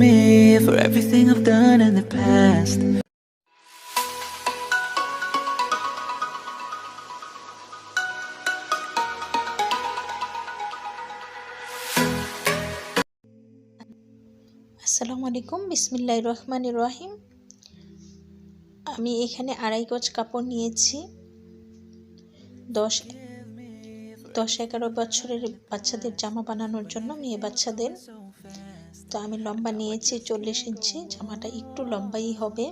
me for everything I've done in the past. আসসালামু আলাইকুম বিসমিল্লাহ রহমান রহিম আমি এখানে আড়াই গজ কাপড় নিয়েছি। দশ দশ, এগারো বছরের বাচ্চাদের জামা বানানোর জন্য, মেয়ে বাচ্চাদের। তো আমি লম্বা নিয়েছি চল্লিশ ইঞ্চি, জামাটা একটু লম্বাই হবে।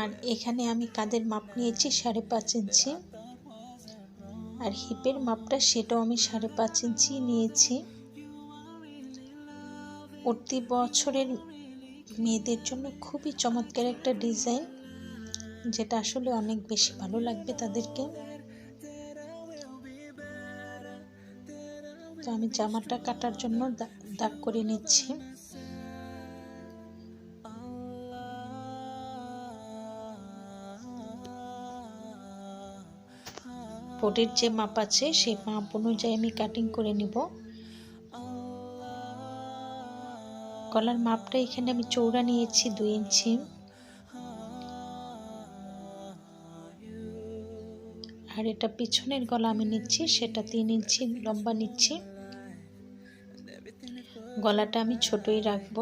আর এখানে আমি কাদের মাপ নিয়েছি সাড়ে পাঁচ ইঞ্চি। আর হিপের মাপটা সেটাও আমি সাড়ে পাঁচ ইঞ্চি নিয়েছি। প্রতি বছরের মেয়েদের জন্য খুবই চমৎকার একটা ডিজাইন, যেটা আসলে অনেক বেশি ভালো লাগবে তাদেরকে। তো আমি জামাটা কাটার জন্য দাগ করে নিচ্ছি। বোর্ডের যে মাপ আছে, সেই মাপ অনুযায়ী আমি কাটিং করে নিব। গলার মাপটা এখানে আমি চৌড়া নিয়েছি, দুই ইঞ্চি। আর এটা পিছনের গলা আমি নিচ্ছি, সেটা তিন ইঞ্চি, লম্বা নিচ্ছি। গলাটা আমি ছোটই রাখব।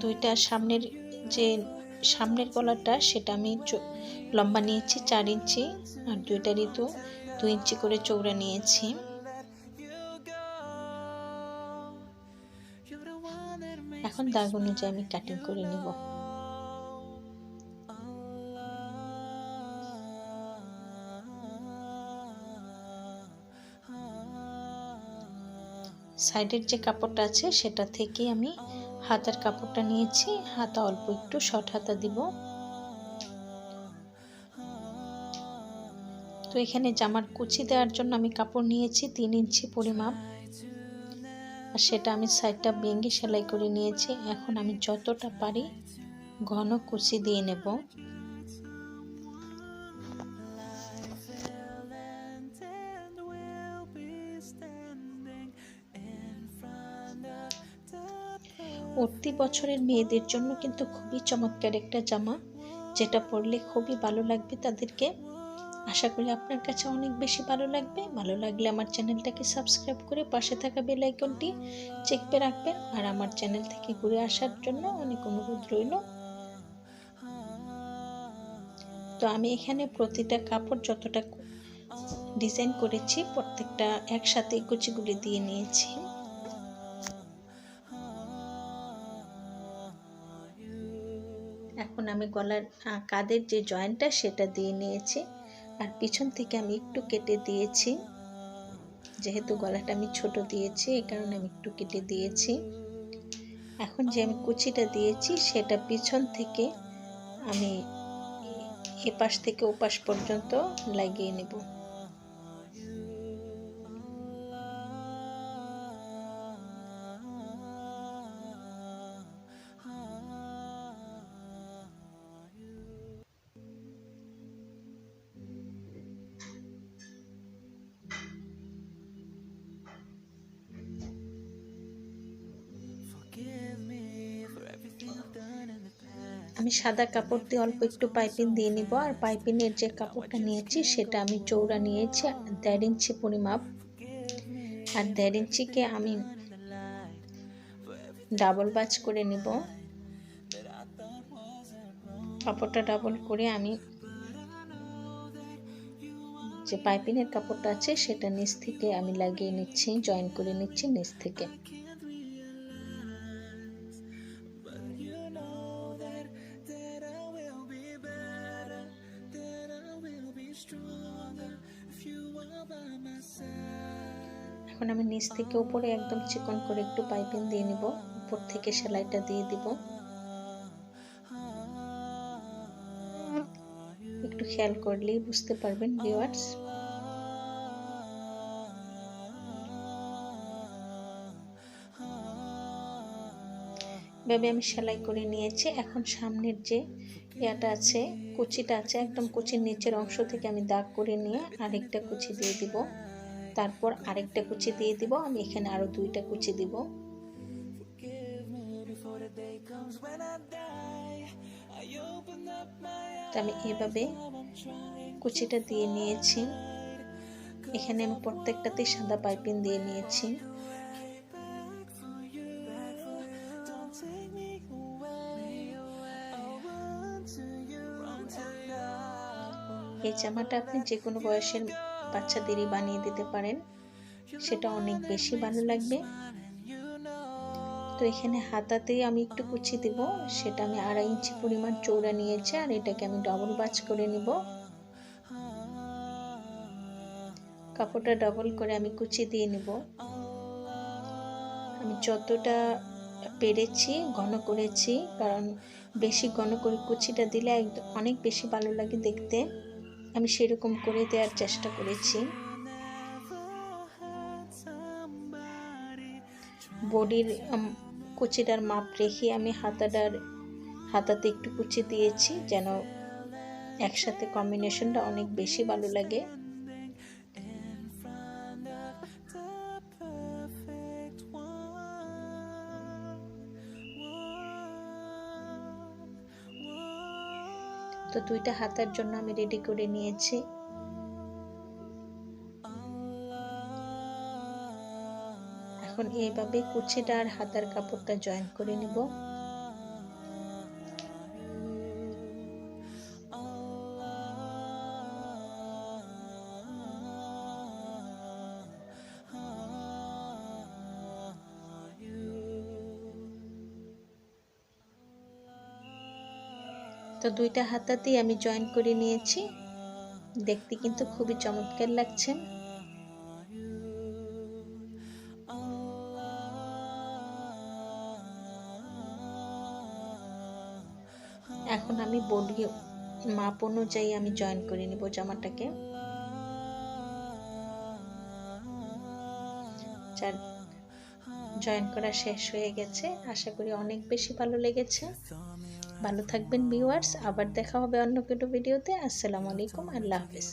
দুইটা সামনের যে সামনের গলাটা, সেটা আমি লম্বা নিয়েছি, চার ইঞ্চি, আর দুইটারই তো দু ইঞ্চি করে চৌড়া নিয়েছি। এখন দাগ অনুযায়ী আমি কাটিং করে নিব। সাইডের যে কাপড়টা আছে, সেটা থেকে আমি হাতার কাপড়টা নিয়েছি। হাতা অল্প একটু শর্ট হাতা দিব। তো এখানে জামার কুচি দেওয়ার জন্য আমি কাপড় নিয়েছি, তিন ইঞ্চি পরিমাপ। আর সেটা আমি সাইডটা ভেঙে সেলাই করে নিয়েছি। এখন আমি যতটা পারি ঘন কুচি দিয়ে নেব। উঠতি বছরের মেয়েদের জন্য কিন্তু খুবই চমৎকার একটা জামা। যেটা পরলে খুবই ভালো লাগবে তাদেরকে। আশা করি আপনার কাছে অনেক বেশি ভালো লাগবে। ভালো লাগলে আমার চ্যানেলটাকে সাবস্ক্রাইব করে পাশে থাকা বেল আইকনটি চেকপে রাখবেন। আর আমার চ্যানেল থেকে ঘুরে আসার জন্য অনেক অনুরোধ রইল। তো আমি এখানে প্রতিটা কাপড় যতটা ডিজাইন করেছি প্রত্যেকটা একসাথে কুচিগুলি দিয়ে নিয়েছি। এখন আমি গলার কাদের যে জয়েন্টটা সেটা দিয়ে নিয়েছি। আর পিছন থেকে আমি একটু কেটে দিয়েছি। যেহেতু গলাটা আমি ছোট দিয়েছি, এই কারণে আমি একটু কেটে দিয়েছি। এখন যে আমি কুচিটা দিয়েছি, সেটা পিছন থেকে আমি এপাশ থেকে ওপাশ পর্যন্ত লাগিয়ে নেব। আমি সাদা কাপড় দিয়ে অল্প একটু পাইপিং দিয়ে নিব। আর পাইপিংয়ের যে কাপড়টা নিয়েছি, সেটা আমি চৌড়া নিয়েছি, দেড় ইঞ্চি পরিমাপ। আর দেড় ইঞ্চিকে আমি ডাবল বাজ করে নিব। কাপড়টা ডাবল করে আমি যে পাইপিংয়ের কাপড়টা আছে, সেটা নিচ থেকে আমি লাগিয়ে নিচ্ছি, জয়েন করে নিচ্ছি নিচ থেকে। এখন আমি নিচ থেকে উপরে একদম চিকন করে একটু পাইপিং দিয়ে নিব। উপর থেকে সেলাইটা দিয়ে দিব। একটু খেয়াল করলেই বুঝতে পারবেন ভিওয়ার্স এভাবে আমি সেলাই করে নিয়েছি। এখন সামনের যে ইয়াটা আছে, কুচিটা আছে, একদম কুচির নিচের অংশ থেকে আমি দাগ করে নিয়ে আরেকটা কুচি দিয়ে দিব। তারপর আরেকটা কুচি দিয়ে দিব, আমি এখানে আরও দুইটা কুচি দিব। আমি এভাবে কুচিটা দিয়ে নিয়েছি। এখানে আমি প্রত্যেকটাতে সাদা পাইপিং দিয়ে নিয়েছি। এই জামাটা আপনি যে কোনো বয়সের বাচ্চাদেরই বানিয়ে দিতে পারেন। সেটা অনেক বেশি ভালো লাগবে। তো এখানে হাতাতেই আমি একটু কুচি দেব। সেটা আমি আড়াই ইঞ্চি পরিমাণ চৌড়া নিয়েছি আর এটাকে আমি ডবল বাজ করে নিব। কাপড়টা ডবল করে আমি কুচি দিয়ে নিব। আমি যতটা পেরেছি ঘন করেছি, কারণ বেশি ঘন করে কুচিটা দিলে একদম অনেক বেশি ভালো লাগে দেখতে। আমি সেরকম করে দেওয়ার চেষ্টা করেছি। বডির কুচিটার মাপ রেখে আমি হাতাটার, হাতাতে একটু কুচি দিয়েছি যেন একসাথে কম্বিনেশনটা অনেক বেশি ভালো লাগে। তো দুইটা হাতার জন্য আমি রেডি করে নিয়েছি। এখন এইভাবে কুচিটা আর হাতার কাপড়টা জয়েন করে নিব। তো দুইটা হাতাতেই আমি জয়েন করে নিয়েছি। দেখতে কিন্তু খুবই চমৎকার লাগছে। এখন আমি বডি মাপ অনুযায়ী আমি জয়েন করে নিব জামাটাকে। জয়েন করা শেষ হয়ে গেছে। আশা করি অনেক বেশি ভালো লেগেছে। ভালো থাকবেন ভিউয়ার্স আবার দেখা হবে অন্য কোনো ভিডিওতে আসসালামু আলাইকুম আল্লাহ হাফিজ।